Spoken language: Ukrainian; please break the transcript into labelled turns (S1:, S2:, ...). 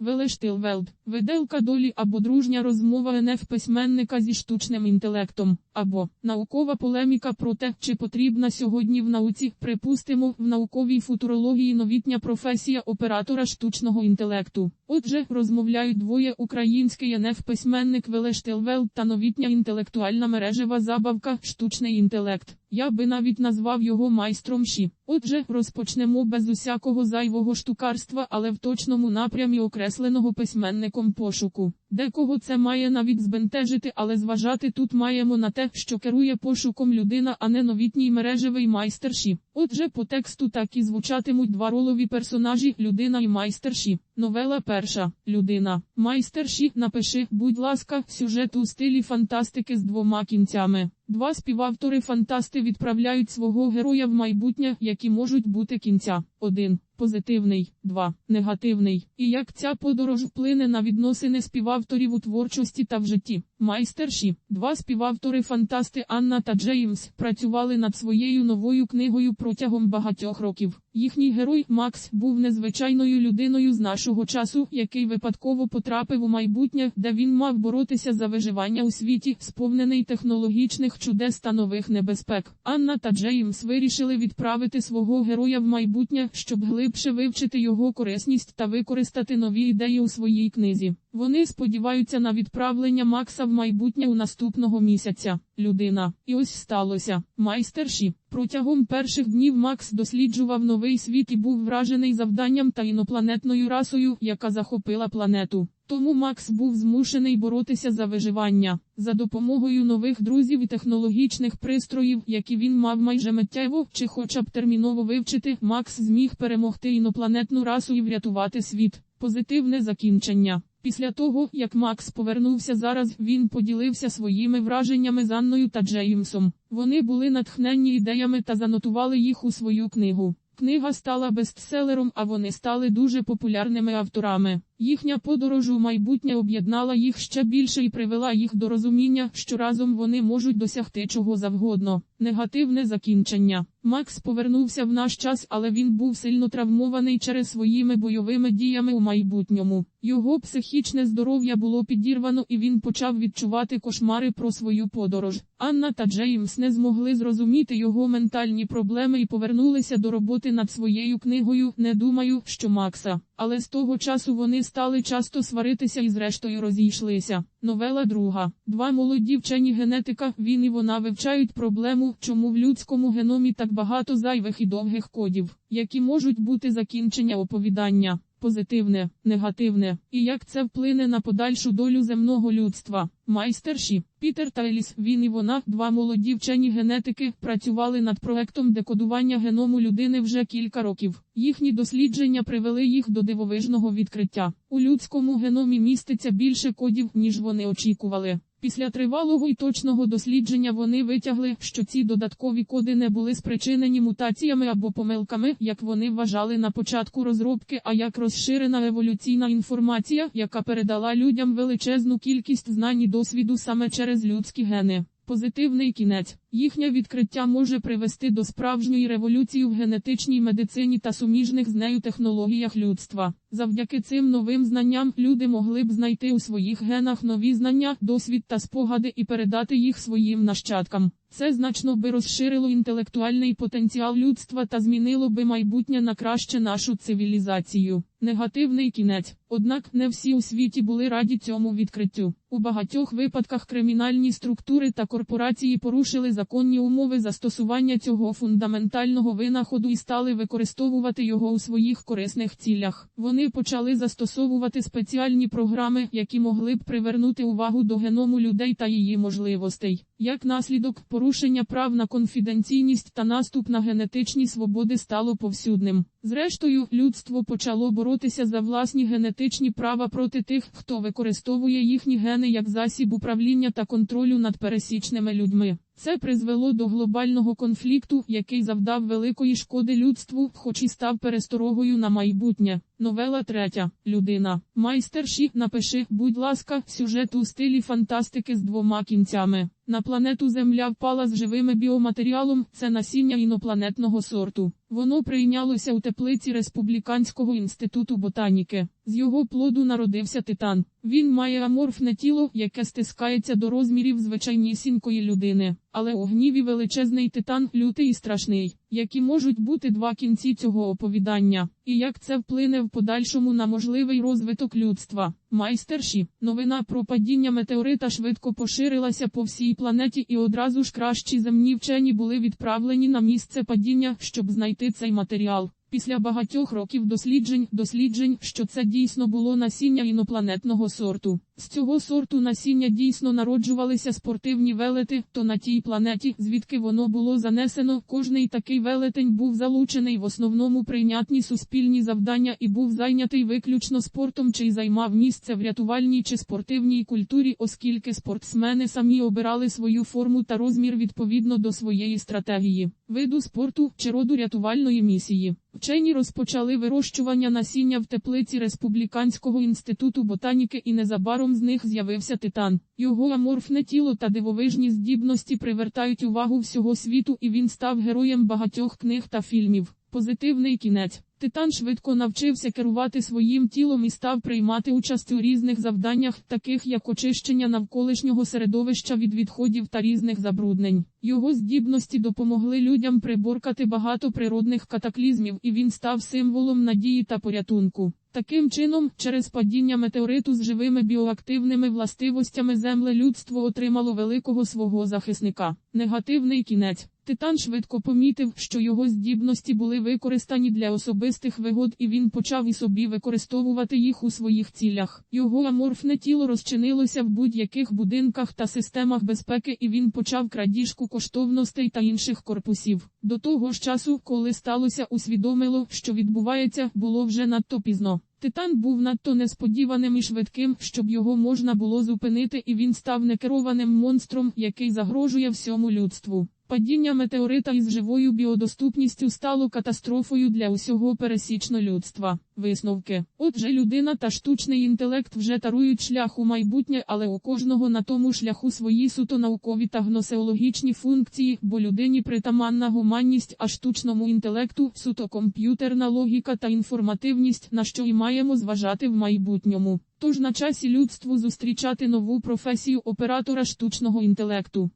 S1: Велештилвелд, виделка долі або дружня розмова НФ письменника зі штучним інтелектом, або наукова полеміка про те, чи потрібна сьогодні в науці, припустимо, в науковій футурології новітня професія оператора штучного інтелекту. Отже, розмовляють двоє український НФ письменник Велештилвелд та новітня інтелектуальна мережева забавка штучний інтелект. Я би навіть назвав його майстром ші. Отже, розпочнемо без усякого зайвого штукарства, але в точному напрямі окресленого письменником пошуку. Декого це має навіть збентежити, але зважати тут маємо на те, що керує пошуком людина, а не новітній мережевий майстерші. Отже, по тексту так і звучатимуть два ролові персонажі людина і майстерші. Новела перша людина. Майстерші, напиши, будь ласка, сюжет у стилі фантастики з двома кінцями. Два співавтори фантасти відправляють свого героя в майбутнє, які можуть бути кінця. 1. Позитивний, 2. Негативний. І як ця подорож вплине на відносини співавторів у творчості та в житті. Майстерші, два співавтори фантасти Анна та Джеймс працювали над своєю новою книгою протягом багатьох років. Їхній герой Макс був незвичайною людиною з нашого часу, який випадково потрапив у майбутнє, де він мав боротися за виживання у світі, сповнений технологічних чудес та нових небезпек. Анна та Джеймс вирішили відправити свого героя в майбутнє, щоб глибше вивчити його корисність та використати нові ідеї у своїй книзі. Вони сподіваються на відправлення Макса в майбутнє у наступного місяця. Людина. І ось сталося. Майстерші. Протягом перших днів Макс досліджував новий світ і був вражений завданням та інопланетною расою, яка захопила планету. Тому Макс був змушений боротися за виживання за допомогою нових друзів і технологічних пристроїв, які він мав майже миттєво чи хоча б терміново вивчити. Макс зміг перемогти інопланетну расу і врятувати світ. Позитивне закінчення. Після того, як Макс повернувся зараз, він поділився своїми враженнями з Анною та Джеймсом. Вони були натхненні ідеями та занотували їх у свою книгу. Книга стала бестселером, а вони стали дуже популярними авторами. Їхня подорож у майбутнє об'єднала їх ще більше і привела їх до розуміння, що разом вони можуть досягти чого завгодно. Негативне закінчення. Макс повернувся в наш час, але він був сильно травмований через своїми бойовими діями у майбутньому. Його психічне здоров'я було підірвано і він почав відчувати кошмари про свою подорож. Анна та Джеймс не змогли зрозуміти його ментальні проблеми і повернулися до роботи над своєю книгою. Не думаю, що Макса. Але з того часу вони стали часто сваритися і зрештою розійшлися. Новела друга. Два молоді вчені генетика, він і вона вивчають проблему, чому в людському геномі так багато зайвих і довгих кодів, які можуть бути закінчення оповідання. Позитивне, негативне, і як це вплине на подальшу долю земного людства. Майстерші Пітер та Еліс, він і вона, два молоді вчені генетики, працювали над проектом декодування геному людини вже кілька років. Їхні дослідження привели їх до дивовижного відкриття. У людському геномі міститься більше кодів, ніж вони очікували. Після тривалого і точного дослідження вони витягли, що ці додаткові коди не були спричинені мутаціями або помилками, як вони вважали на початку розробки, а як розширена еволюційна інформація, яка передала людям величезну кількість знань і досвіду саме через людські гени. Позитивний кінець. Їхнє відкриття може привести до справжньої революції в генетичній медицині та суміжних з нею технологіях людства. Завдяки цим новим знанням люди могли б знайти у своїх генах нові знання, досвід та спогади і передати їх своїм нащадкам. Це значно би розширило інтелектуальний потенціал людства та змінило би майбутнє на краще нашу цивілізацію. Негативний кінець. Однак не всі у світі були раді цьому відкриттю. У багатьох випадках кримінальні структури та корпорації порушили законні умови застосування цього фундаментального винаходу і стали використовувати його у своїх корисних цілях. Вони почали застосовувати спеціальні програми, які могли б привернути увагу до геному людей та її можливостей. Як наслідок, порушення прав на конфіденційність та наступ на генетичні свободи стало повсюдним. Зрештою, людство почало боротися за власні генетичні права проти тих, хто використовує їхні гени як засіб управління та контролю над пересічними людьми. Це призвело до глобального конфлікту, який завдав великої шкоди людству, хоч і став пересторогою на майбутнє. Новела третя. Людина. Майстерші, напиши, будь ласка, сюжет у стилі фантастики з двома кінцями. На планету Земля впала з живими біоматеріалом, це насіння інопланетного сорту. Воно прийнялося у теплиці Республіканського інституту ботаніки. З його плоду народився титан. Він має аморфне тіло, яке стискається до розмірів звичайнісінької людини. Але у гніві величезний титан лютий і страшний, які можуть бути два кінці цього оповідання, і як це вплине в подальшому на можливий розвиток людства. Майстерші, новина про падіння метеорита швидко поширилася по всій планеті, і одразу ж кращі земні вчені були відправлені на місце падіння, щоб знайти цей матеріал. Після багатьох років досліджень, досліджень, що це дійсно було насіння інопланетного сорту. З цього сорту насіння дійсно народжувалися спортивні велети, то на тій планеті, звідки воно було занесено, кожний такий велетень був залучений в основному прийнятні суспільні завдання і був зайнятий виключно спортом, чи й займав місце в рятувальній чи спортивній культурі, оскільки спортсмени самі обирали свою форму та розмір відповідно до своєї стратегії, виду спорту чи роду рятувальної місії. Вчені розпочали вирощування насіння в теплиці Республіканського інституту ботаніки і незабаром з них з'явився титан. Його аморфне тіло та дивовижні здібності привертають увагу всього світу і він став героєм багатьох книг та фільмів. Позитивний кінець. Титан швидко навчився керувати своїм тілом і став приймати участь у різних завданнях, таких як очищення навколишнього середовища від відходів та різних забруднень. Його здібності допомогли людям приборкати багато природних катаклізмів, і він став символом надії та порятунку. Таким чином, через падіння метеориту з живими біоактивними властивостями земле людство отримало великого свого захисника. Негативний кінець. Титан швидко помітив, що його здібності були використані для особистих вигод, і він почав і собі використовувати їх у своїх цілях. Його аморфне тіло розчинилося в будь-яких будинках та системах безпеки, і він почав крадіжку коштовностей та інших корпусів. До того ж часу, коли сталося, усвідомило, що відбувається, було вже надто пізно. Титан був надто несподіваним і швидким, щоб його можна було зупинити, і він став некерованим монстром, який загрожує всьому людству. Падіння метеорита із живою біодоступністю стало катастрофою для усього пересічно людства. Висновки. Отже, людина та штучний інтелект вже тарують шлях у майбутнє, але у кожного на тому шляху свої суто наукові та гносеологічні функції, бо людині притаманна гуманність, а штучному інтелекту суто комп'ютерна логіка та інформативність, на що і маємо зважати в майбутньому. Тож на часі людству зустрічати нову професію оператора штучного інтелекту.